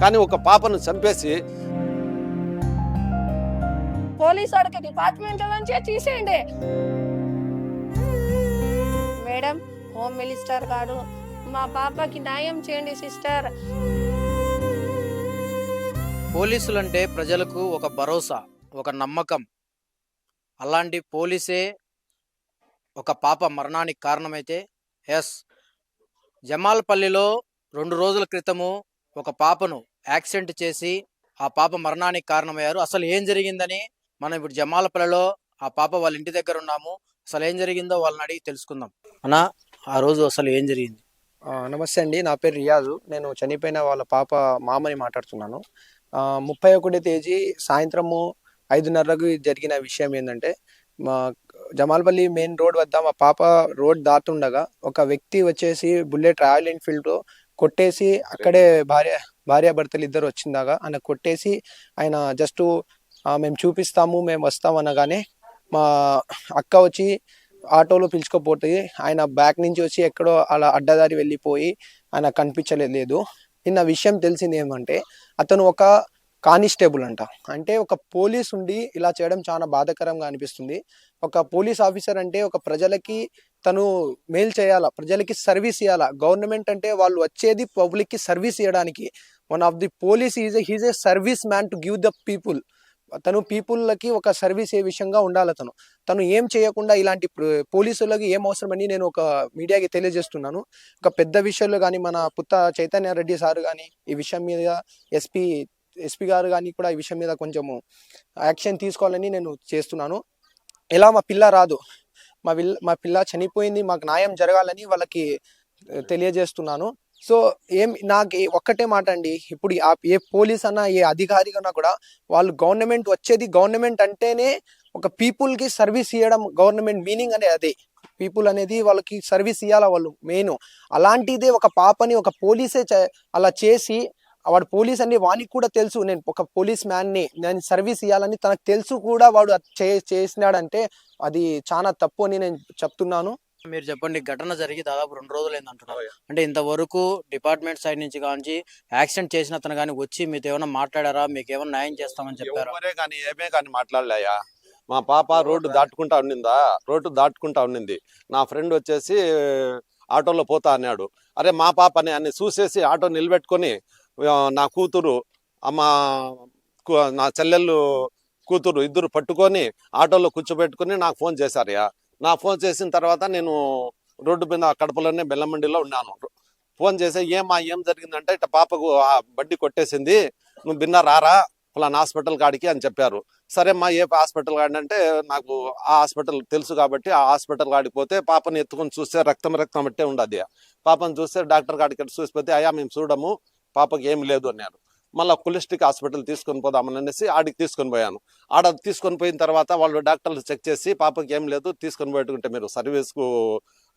కానీ ఒక పాపను చంపేసి పోలీస్ వాడికి డిపార్ట్మెంట్ నుంచి తీసేయండి. మేడం హోమ్ మినిస్టర్ గారు మా పాపకి న్యాయం చేయండి సిస్టర్. పోలీసులంటే ప్రజలకు ఒక భరోసా ఒక నమ్మకం. అలాంటి పోలీసే ఒక పాప మరణానికి కారణమైతే ఎస్. జమాల్పల్లిలో రెండు రోజుల క్రితము ఒక పాపను యాక్సిడెంట్ చేసి ఆ పాప మరణానికి కారణమయ్యారు. అసలు ఏం జరిగిందని మనం ఇప్పుడు జమాలపల్లిలో ఆ పాప వాళ్ళ ఇంటి దగ్గర ఉన్నాము. అసలు ఏం జరిగిందో వాళ్ళని అడిగి తెలుసుకుందాం. అన్నా ఆ రోజు అసలు ఏం జరిగింది? నమస్తే అండి. నా పేరు రియాజు. నేను చనిపోయిన వాళ్ళ పాప మామని మాట్లాడుతున్నాను. ముప్పై ఒకటి తేదీ సాయంత్రము ఐదున్నరకు జరిగిన విషయం ఏంటంటే మా జమాల్పల్లి మెయిన్ రోడ్ వద్ద మా పాప రోడ్ దాటుండగా ఒక వ్యక్తి వచ్చేసి బుల్లెట్ రాయల్ ఎన్ఫీల్డ్ కొట్టేసి అక్కడే భార్య భార్యాభర్తలు ఇద్దరు వచ్చిందాగా. ఆయన కొట్టేసి ఆయన జస్ట్ మేము చూపిస్తాము మేము వస్తాం అనగానే మా అక్క వచ్చి ఆటోలో పిలుచుకోపోతుంది ఆయన బ్యాక్ నుంచి వచ్చి ఎక్కడో అలా అడ్డదారి వెళ్ళిపోయి ఆయన కనిపించలేదు. నిన్న విషయం తెలిసింది ఏమంటే అతను ఒక కానిస్టేబుల్ అంట. అంటే ఒక పోలీస్ ఉండి ఇలా చేయడం చాలా బాధాకరంగా అనిపిస్తుంది. ఒక పోలీస్ ఆఫీసర్ అంటే ఒక ప్రజలకి తను మేల్ చేయాలా ప్రజలకి సర్వీస్ ఇవ్వాలా గవర్నమెంట్ అంటే వాళ్ళు వచ్చేది పబ్లిక్కి సర్వీస్ ఇవ్వడానికి one of the police is he's a service man to give the people. తను పీపుల్లకి ఒక సర్వీస్ ఏ విషయంగా ఉండాలి తను? తను ఏం చేయకుండా ఇలాంటి పోలీసులకి ఏం అవసరమని నేను ఒక మీడియాకి తెలియజేస్తున్నాను. ఒక పెద్ద విషయంలో కానీ మన పుత్త చైతన్య రెడ్డి సార్ కానీ ఈ విషయం మీద ఎస్పీ ఎస్పీ గారు కానీ కూడా ఈ విషయం మీద కొంచెము యాక్షన్ తీసుకోవాలని నేను చేస్తున్నాను. ఎలా మా పిల్ల రాదు మా పిల్ల మా పిల్ల చనిపోయింది మాకు న్యాయం జరగాలని వాళ్ళకి తెలియజేస్తున్నాను. సో ఏం నాకు ఒక్కటే మాట అండి. ఇప్పుడు ఏ పోలీస్ అన్నా ఏ అధికారి కూడా వాళ్ళు గవర్నమెంట్ వచ్చేది గవర్నమెంట్ అంటేనే ఒక పీపుల్కి సర్వీస్ ఇవ్వడం గవర్నమెంట్ మీనింగ్ అనేది అదే. పీపుల్ అనేది వాళ్ళకి సర్వీస్ ఇవ్వాలా వాళ్ళు మెయిన్. అలాంటిదే ఒక పాపని ఒక పోలీసే అలా చేసి వాడు పోలీస్ అని వానికి కూడా తెలుసు. నేను ఒక పోలీస్ మ్యాన్ని నేను సర్వీస్ ఇవ్వాలని తనకు తెలుసు కూడా వాడు అది చే చేసినాడంటే అది చాలా తప్పు అని నేను చెప్తున్నాను. మీరు చెప్పండి ఘటన జరిగి దాదాపు రెండు రోజులు అయింది అంటున్నారు అంటే ఇంతవరకు డిపార్ట్మెంట్ సైడ్ నుంచి కాంచి యాక్సిడెంట్ చేసిన అతను కానీ వచ్చి మీతో ఏమైనా మాట్లాడారా? మీకు ఏమైనా న్యాయం చేస్తామని చెప్పారా? ఎవరే కానీ ఏమే కానీ మాట్లాడలేయా? మా పాప రోడ్డు దాటుకుంటా ఉండిందా రోడ్డు దాటుకుంటా ఉండింది నా ఫ్రెండ్ వచ్చేసి ఆటోలో పోతా అన్నాడు. అరే మా పాపని అని చూసేసి ఆటో నిలబెట్టుకొని నా కూతురు అమ్మ నా చెల్లెళ్ళు కూతురు ఇద్దరు పట్టుకొని ఆటోలో కూర్చోబెట్టుకొని నాకు ఫోన్ చేశారయ్యా నా ఫోన్ చేసిన తర్వాత నేను రోడ్డు మీద కడపలోనే బెల్లమండిలో ఉన్నాను. ఫోన్ చేసి ఏమా ఏం జరిగిందంటే ఇట్ట పాపకు ఆ బడ్డీ కొట్టేసింది నువ్వు బిన్న రారా ఫలానా హాస్పిటల్ కాడికి అని చెప్పారు. సరే మా ఏ హాస్పిటల్ కాడంటే నాకు ఆ హాస్పిటల్ తెలుసు కాబట్టి ఆ హాస్పిటల్ కాడికి పోతే పాపని ఎత్తుకొని చూస్తే రక్తం రక్తం బట్టే ఉండదు పాపని చూస్తే డాక్టర్ కాడికి చూసిపోతే అయ్యా మేము చూడము పాపకి ఏం లేదు అన్నారు. మళ్ళీ కులిస్టిక్ హాస్పిటల్ తీసుకొని పోదామని అనేసి ఆడికి తీసుకొని పోయాను. ఆడ తీసుకొని పోయిన తర్వాత వాళ్ళు డాక్టర్లు చెక్ చేసి పాపకి ఏం లేదు తీసుకొని పోయేట్టుకుంటే మీరు సర్వీస్కు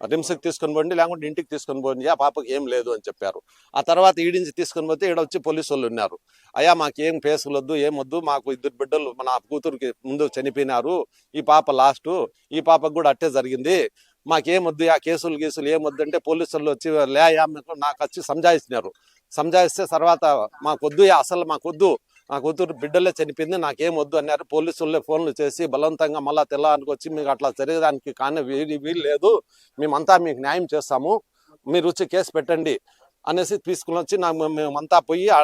రిమ్స్కి తీసుకొని పోండి లేకుంటే ఇంటికి తీసుకొని పోండి ఆ పాపకి ఏం లేదు అని చెప్పారు. ఆ తర్వాత ఈడించి తీసుకొని పోతే ఈడ వచ్చి పోలీసు వాళ్ళు ఉన్నారు. అయ్యా మాకేం ఏం వద్దు ఏం వద్దు మాకు ఇద్దరు బిడ్డలు మన కూతురికి ముందు చనిపోయినారు ఈ పాప లాస్ట్ ఈ పాపకు కూడా అట్టే జరిగింది. మాకేమొద్దు ఆ కేసులు గీసులు ఏం వద్దు అంటే పోలీసులు వచ్చి లేయా నాకు వచ్చి సంజాయిస్తున్నారు. సంజాయిస్తే తర్వాత మాకొద్దు అసలు మాకొద్దు నా కూతురు బిడ్డలే చనిపోయింది నాకేం వద్దు అన్నారు. పోలీసులే ఫోన్లు చేసి బలవంతంగా మళ్ళా తెల్లారికి వచ్చి మీకు అట్లా జరగడానికి కానీ వీలు వీలు లేదు. మేమంతా మీకు న్యాయం చేస్తాము. మీరు వచ్చి కేసు పెట్టండి అనేసి తీసుకుని వచ్చి నా మేమంతా పోయి ఆ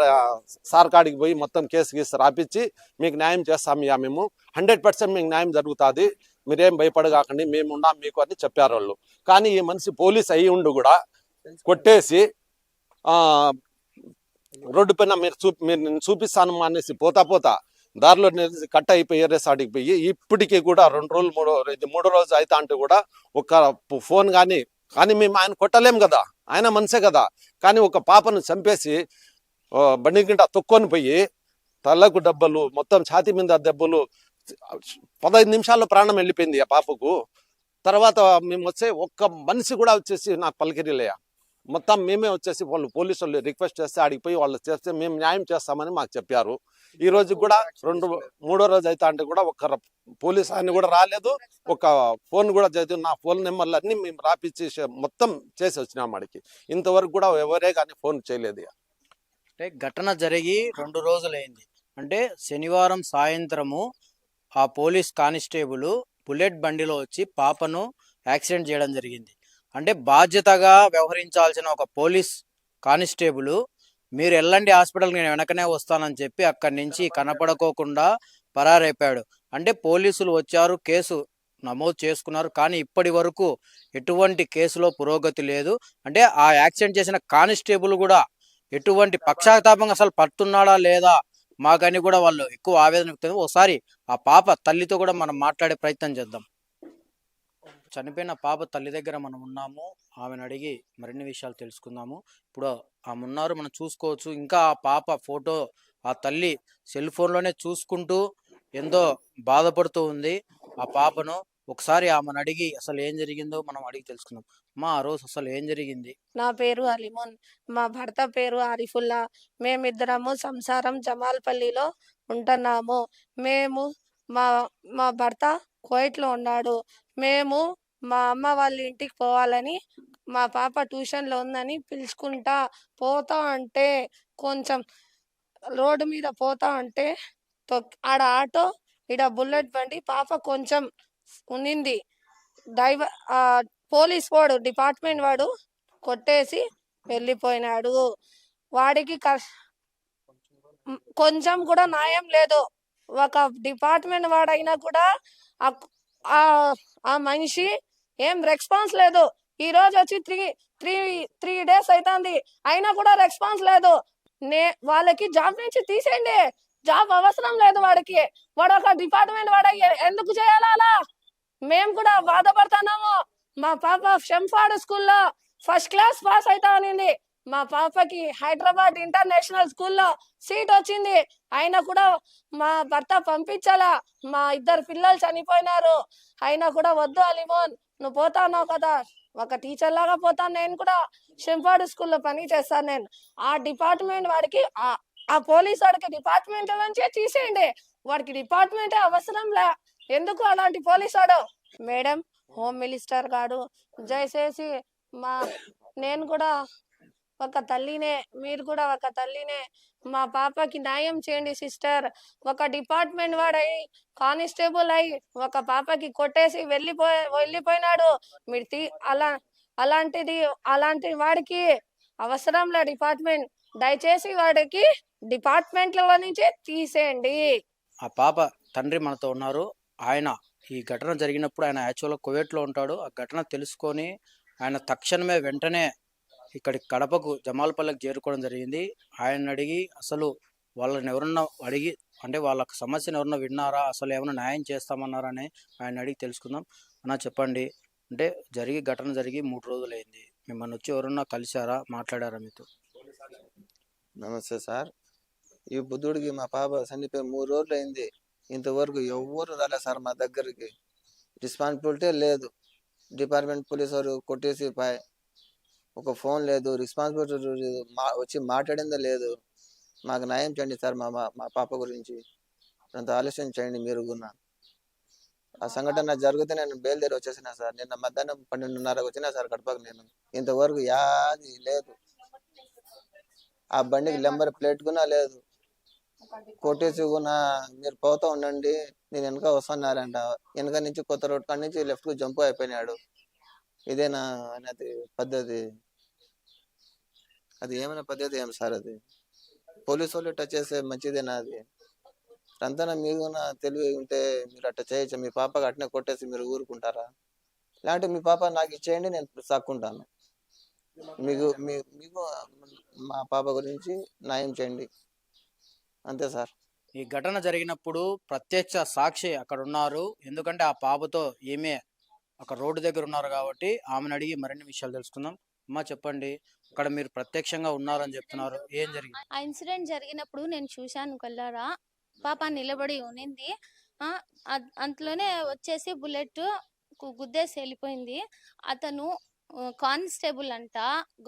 సార్ కాడికి పోయి మొత్తం కేసు గీసి రాపించి మీకు న్యాయం చేస్తాం ఇక మేము. హండ్రెడ్ పర్సెంట్ మీకు న్యాయం జరుగుతుంది. మీరేం భయపడగాకండి మేము ఉన్నాం మీకు అని చెప్పారు వాళ్ళు. కానీ ఈ మనిషి పోలీస్ అయ్యి ఉండు కూడా కొట్టేసి రోడ్డు పైన మీరు చూ మీరు నేను చూపిస్తాను అనేసి పోతా పోతా దారిలో నిలిచి కట్ అయిపోయి ఏరేసాడికి పోయి ఇప్పటికీ కూడా రెండు రోజులు మూడో ఇది మూడో రోజు అయితే అంటే కూడా ఒక ఫోన్ కానీ కానీ మేము ఆయన కొట్టలేం కదా ఆయన మనసే కదా. కానీ ఒక పాపను చంపేసి ఆ, బండి గింట తొక్కొని పోయి తలకు డబ్బలు మొత్తం ఛాతీ మీద దెబ్బలు పదహైదు నిమిషాల్లో ప్రాణం వెళ్ళిపోయింది ఆ పాపకు. తర్వాత మేము వచ్చే ఒక్క మనిషి కూడా వచ్చేసి నాకు పలికిరిలేయా. మొత్తం మేమే వచ్చేసి వాళ్ళు పోలీసు వాళ్ళు రిక్వెస్ట్ చేస్తే ఆడికి పోయి వాళ్ళు చేస్తే మేము న్యాయం చేస్తామని మాకు చెప్పారు. ఈ రోజు కూడా రెండు మూడో రోజు అయితే అంటే కూడా ఒక పోలీస్ ఆయన కూడా రాలేదు. ఒక ఫోన్ కూడా చదివి నా ఫోన్ నెంబర్లు అన్నీ మేము రాపిచ్చి మొత్తం చేసి వచ్చినాం ఆడికి. ఇంతవరకు కూడా ఎవరే కానీ ఫోన్ చేయలేదు అంటే ఘటన జరిగి రెండు రోజులైంది. అంటే శనివారం సాయంత్రము ఆ పోలీస్ కానిస్టేబుల్ బుల్లెట్ బండిలో వచ్చి పాపను యాక్సిడెంట్ చేయడం జరిగింది. అంటే బాధ్యతగా వ్యవహరించాల్సిన ఒక పోలీస్ కానిస్టేబుల్ మీరు వెళ్ళండి హాస్పిటల్కి నేను వెనకనే వస్తానని చెప్పి అక్కడి నుంచి కనపడకోకుండా పరారైపోయాడు. అంటే పోలీసులు వచ్చారు కేసు నమోదు చేసుకున్నారు కానీ ఇప్పటి వరకు ఎటువంటి కేసులో పురోగతి లేదు. అంటే ఆ యాక్సిడెంట్ చేసిన కానిస్టేబుల్ కూడా ఎటువంటి పక్షాతాపంగా అసలు పడుతున్నాడా లేదా మాకని కూడా వాళ్ళు ఎక్కువ ఆవేదన ఒకసారి ఆ పాప తల్లితో కూడా మనం మాట్లాడే ప్రయత్నం చేద్దాం. చనిపోయిన పాప తల్లి దగ్గర మనం ఉన్నాము. ఆమెను అడిగి మరిన్ని విషయాలు తెలుసుకుందాము. ఇప్పుడు ఆమె ఉన్నారు మనం చూసుకోవచ్చు. ఇంకా ఆ పాప ఫోటో ఆ తల్లి సెల్ ఫోన్లోనే చూసుకుంటూ ఎంతో బాధపడుతూ ఉంది. ఆ పాపను ఒకసారి ఆమెను అడిగి అసలు ఏం జరిగిందో మనం అడిగి తెలుసుకుందాం. మా ఆ రోజు అసలు ఏం జరిగింది? నా పేరు అలిమోన్. మా భర్త పేరు ఆరిఫుల్లా. మేమిద్దరము సంసారం జమాల్పల్లిలో ఉంటున్నాము. మేము మా మా భర్త కోయిట్లో ఉన్నాడు. మేము మా అమ్మ వాళ్ళ ఇంటికి పోవాలని మా పాప ట్యూషన్లో ఉందని పిలుచుకుంటా పోతా అంటే కొంచెం రోడ్డు మీద పోతా అంటే ఆడ ఆటో ఈడ బుల్లెట్ బండి పాప కొంచెం ఉన్నింది. డ్రైవర్ పోలీస్ వాడు డిపార్ట్మెంట్ వాడు కొట్టేసి వెళ్ళిపోయినాడు. వాడికి కష్- కొంచెం కూడా న్యాయం లేదు. ఒక డిపార్ట్మెంట్ వాడైనా కూడా ఆ- ఆ మనిషి ఏం రెస్పాన్స్ లేదు. ఈ రోజు వచ్చి త్రీ త్రీ త్రీ డేస్ అవుతుంది అయినా కూడా రెస్పాన్స్ లేదు. నే వాళ్ళకి జాబ్ నుంచి తీసేయండి. జాబ్ అవసరం లేదు వాడికి. వాడు ఒక డిపార్ట్మెంట్ వాడ. ఎందుకు చేయాలా అలా? మేము కూడా బాధపడుతున్నాము. మా పాప షెంఫాడ్ స్కూల్లో. ఫస్ట్ క్లాస్ పాస్ అవుతా ఉన్నింది మా పాపకి హైదరాబాద్ ఇంటర్నేషనల్ స్కూల్లో సీట్ వచ్చింది. అయినా కూడా మా భర్త పంపించాలా? మా ఇద్దరు పిల్లలు చనిపోయినారు. అయినా కూడా వద్దు అలిమోన్ నువ్వు పోతాన్నావు కదా. ఒక టీచర్ లాగా పోతాను నేను కూడా. షంఫాడ్ స్కూల్లో పని చేస్తాను నేను. ఆ డిపార్ట్మెంట్ వాడికి ఆ- ఆ పోలీస్ వాడికి డిపార్ట్మెంట్ నుంచే తీసేయండి. వాడికి డిపార్ట్మెంటే అవసరం లే. ఎందుకు అలాంటి పోలీస్ వాడు? మేడం హోమ్ మినిస్టర్ గారు దయచేసి మా నేను కూడా ఒక తల్లినే మీరు కూడా ఒక తల్లినే మా పాపకి న్యాయం చేయండి సిస్టర్. ఒక డిపార్ట్మెంట్ వాడై కానిస్టేబుల్ అయి ఒక పాపకి కొట్టేసి వెళ్ళిపోయి వెళ్ళిపోయినాడు. మీరు తీ అలా అలాంటిది అలాంటి వాడికి అవసరంలా డిపార్ట్మెంట్. దయచేసి వాడికి డిపార్ట్మెంట్ల నుంచే తీసేయండి. ఆ పాప తండ్రి మనతో ఉన్నారు. ఆయన ఈ ఘటన జరిగినప్పుడు ఆయన యాక్చువల్గా కువైట్లో ఉంటాడు. ఆ ఘటన తెలుసుకొని ఆయన తక్షణమే వెంటనే ఇక్కడి కడపకు జమాల్పల్లికి చేరుకోవడం జరిగింది. ఆయన అడిగి అసలు వాళ్ళని ఎవరన్నా అడిగి అంటే వాళ్ళ సమస్యను ఎవరన్నా విన్నారా అసలు ఏమైనా న్యాయం చేస్తామన్నారా అని ఆయన అడిగి తెలుసుకుందాం. అన్న చెప్పండి. అంటే జరిగి ఘటన జరిగి మూడు రోజులైంది. మిమ్మల్ని వచ్చి ఎవరన్నా కలిశారా మాట్లాడారా మీతో? నమస్తే సార్. ఈ బుద్ధుడికి మా పాప చనిపోయి మూడు రోజులు అయింది ఇంతవరకు ఎవ్వరు రాలేదు సార్ మా దగ్గరికి. రెస్పాన్సిబిలిటీ లేదు. డిపార్ట్మెంట్ పోలీసు వారు కొట్టేసి ఒక ఫోన్ లేదు రెస్పాన్సిబిలిటీ లేదు మా వచ్చి మాట్లాడిందే లేదు. మాకు న్యాయం చేయండి సార్ మా మా- మా పాప గురించి. అంత ఆలస్యం చేయండి మీరు కూడా. ఆ సంఘటన జరిగితే నేను బయలుదేరి వచ్చేసిన సార్. నిన్న మధ్యాహ్నం పన్నెండున్నరకు వచ్చినా సార్ కడపకు నేను. ఇంతవరకు యాది లేదు. ఆ బండికి నెంబర్ ప్లేట్ కూడా లేదు. కొట్టేసి కూడా మీరు పోతా ఉండండి. నేను వెనక వస్తున్నారంట వెనక నుంచి కొత్త రోడ్ కాడ నుంచి లెఫ్ట్కు జంప్ అయిపోయినాడు. ఇదేనా అనేది పద్ధతి? అది ఏమైనా పద్ధతి ఏం సార్ అది? పోలీసు వాళ్ళు టచ్ చేస్తే మంచిదేనా అది? అంతనా మీరు తెలివి ఉంటే మీరు అట్లా చేయొచ్చు. మీ పాపకి అట్నే కొట్టేసి మీరు ఊరుకుంటారా? లేదంటే మీ పాప నాకు ఇచ్చేయండి నేను సాక్కుంటాను. మీకు మీకు మా పాప గురించి న్యాయం చేయండి. అంతే సార్. ఈ ఘటన జరిగినప్పుడు ప్రత్యక్ష సాక్షి అక్కడ ఉన్నారు ఎందుకంటే ఆ పాపతో ఏమే ఒక రోడ్డు దగ్గర ఉన్నారు కాబట్టి ఆమెను అడిగి మరిన్ని విషయాలు తెలుసుకుందాం. అమ్మా చెప్పండి. అక్కడ మీరు ప్రత్యక్షంగా ఉన్నారని చెప్తున్నారు. ఏం జరిగింది? ఆ ఇన్సిడెంట్ జరిగినప్పుడు నేను చూశాను కల్లారా. పాప నిలబడి ఉనింది. ఆ, అద్- అంతలోనే వచ్చేసి బుల్లెట్ గుద్దేసి వెళ్ళిపోయింది. అతను కానిస్టేబుల్ అంట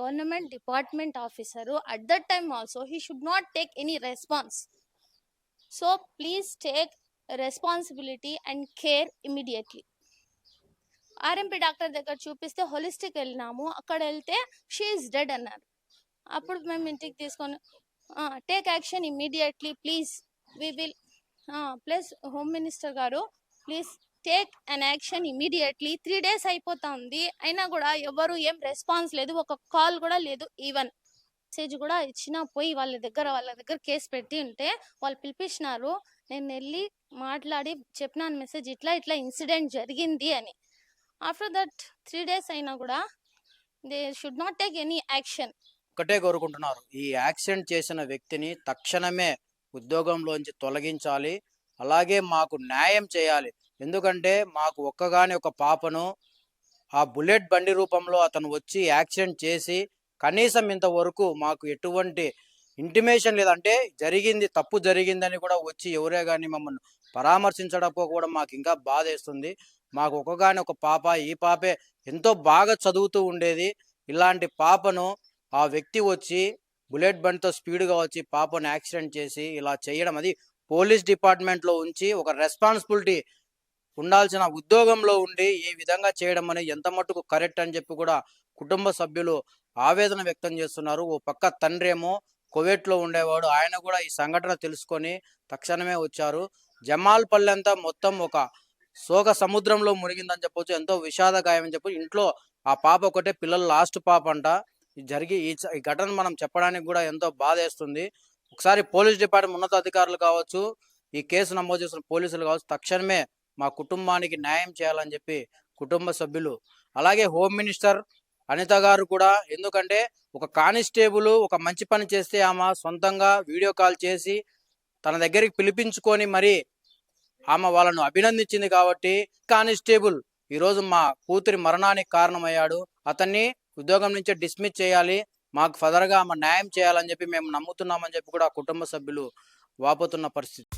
government department officer. At that time also he should not take any response. So please take responsibility and care immediately. RMP doctor దగ్గర చూపిస్తే హోలిస్టిక్ వెళ్ళినాము. అక్కడ వెళ్తే షీఈస్ డెడ్ అన్నారు. అప్పుడు మేము ఇంటికి తీసుకొని take action immediately please we will plus home minister గారు please take an action immediately three days అయిపోతుంది. అయినా కూడా ఎవరు ఏం రెస్పాన్స్ లేదు. ఒక కాల్ కూడా లేదు. ఈవెన్ మెసేజ్ కూడా ఇచ్చినా పోయి వాళ్ళ దగ్గర వాళ్ళ దగ్గర కేసు పెట్టి ఉంటే వాళ్ళు పిలిపించినారు నేను వెళ్ళి మాట్లాడి చెప్పినాను మెసేజ్ ఇట్లా ఇట్లా ఇన్సిడెంట్ జరిగింది అని. ఆఫ్టర్ దట్ త్రీ డేస్ అయినా కూడా they should not take any action ఒకటే కోరుకుంటున్నారు. ఈ యాక్సిడెంట్ చేసిన వ్యక్తిని తక్షణమే ఉద్యోగంలోంచి తొలగించాలి. అలాగే మాకు న్యాయం చేయాలి. ఎందుకంటే మాకు ఒక్కగాని ఒక పాపను ఆ బుల్లెట్ బండి రూపంలో అతను వచ్చి యాక్సిడెంట్ చేసి కనీసం ఇంతవరకు మాకు ఎటువంటి ఇంటిమేషన్ లేదంటే జరిగింది తప్పు జరిగిందని కూడా వచ్చి ఎవరే కానీ మమ్మల్ని పరామర్శించడపో కూడా మాకు ఇంకా బాధేస్తుంది. మాకు ఒకగాని ఒక పాప ఈ పాపే ఎంతో బాగా చదువుతూ ఉండేది. ఇలాంటి పాపను ఆ వ్యక్తి వచ్చి బుల్లెట్ బండ్తో స్పీడ్గా వచ్చి పాపను యాక్సిడెంట్ చేసి ఇలా చేయడం. అది పోలీస్ డిపార్ట్మెంట్లో ఉంచి ఒక రెస్పాన్సిబిలిటీ ఉండాల్సిన ఉద్యోగంలో ఉండి ఈ విధంగా చేయడం అనేది ఎంత మట్టుకు కరెక్ట్ అని చెప్పి కూడా కుటుంబ సభ్యులు ఆవేదన వ్యక్తం చేస్తున్నారు. ఓ పక్క తండ్రి ఏమో కువైట్లో ఉండేవాడు. ఆయన కూడా ఈ సంఘటన తెలుసుకొని తక్షణమే వచ్చారు. జమాల్పల్లి అంతా మొత్తం ఒక శోక సముద్రంలో మునిగిందని చెప్పొచ్చు ఎంతో విషాద అని చెప్పి ఇంట్లో ఆ పాప ఒకటే పిల్లల లాస్ట్ పాప అంట. ఇది జరిగి ఈ ఈ ఘటన మనం చెప్పడానికి కూడా ఎంతో బాధేస్తుంది. ఒకసారి పోలీస్ డిపార్ట్మెంట్ ఉన్నతాధికారులు కావచ్చు ఈ కేసు నమోదు చేసిన పోలీసులు కావచ్చు తక్షణమే మా కుటుంబానికి న్యాయం చేయాలని చెప్పి కుటుంబ సభ్యులు అలాగే హోమ్ మినిస్టర్ అనిత గారు కూడా ఎందుకంటే ఒక కానిస్టేబుల్ ఒక మంచి పని చేస్తే ఆమె సొంతంగా వీడియో కాల్ చేసి తన దగ్గరికి పిలిపించుకొని మరి ఆమె వాళ్ళను అభినందించింది కాబట్టి కానిస్టేబుల్ ఈరోజు మా కూతురి మరణానికి కారణమయ్యాడు. అతన్ని ఉద్యోగం నుంచి డిస్మిస్ చేయాలి. మాకు ఫర్దర్గా ఆమె న్యాయం చేయాలని చెప్పి మేము నమ్ముతున్నామని చెప్పి కూడా కుటుంబ సభ్యులు వాపోతున్న పరిస్థితి.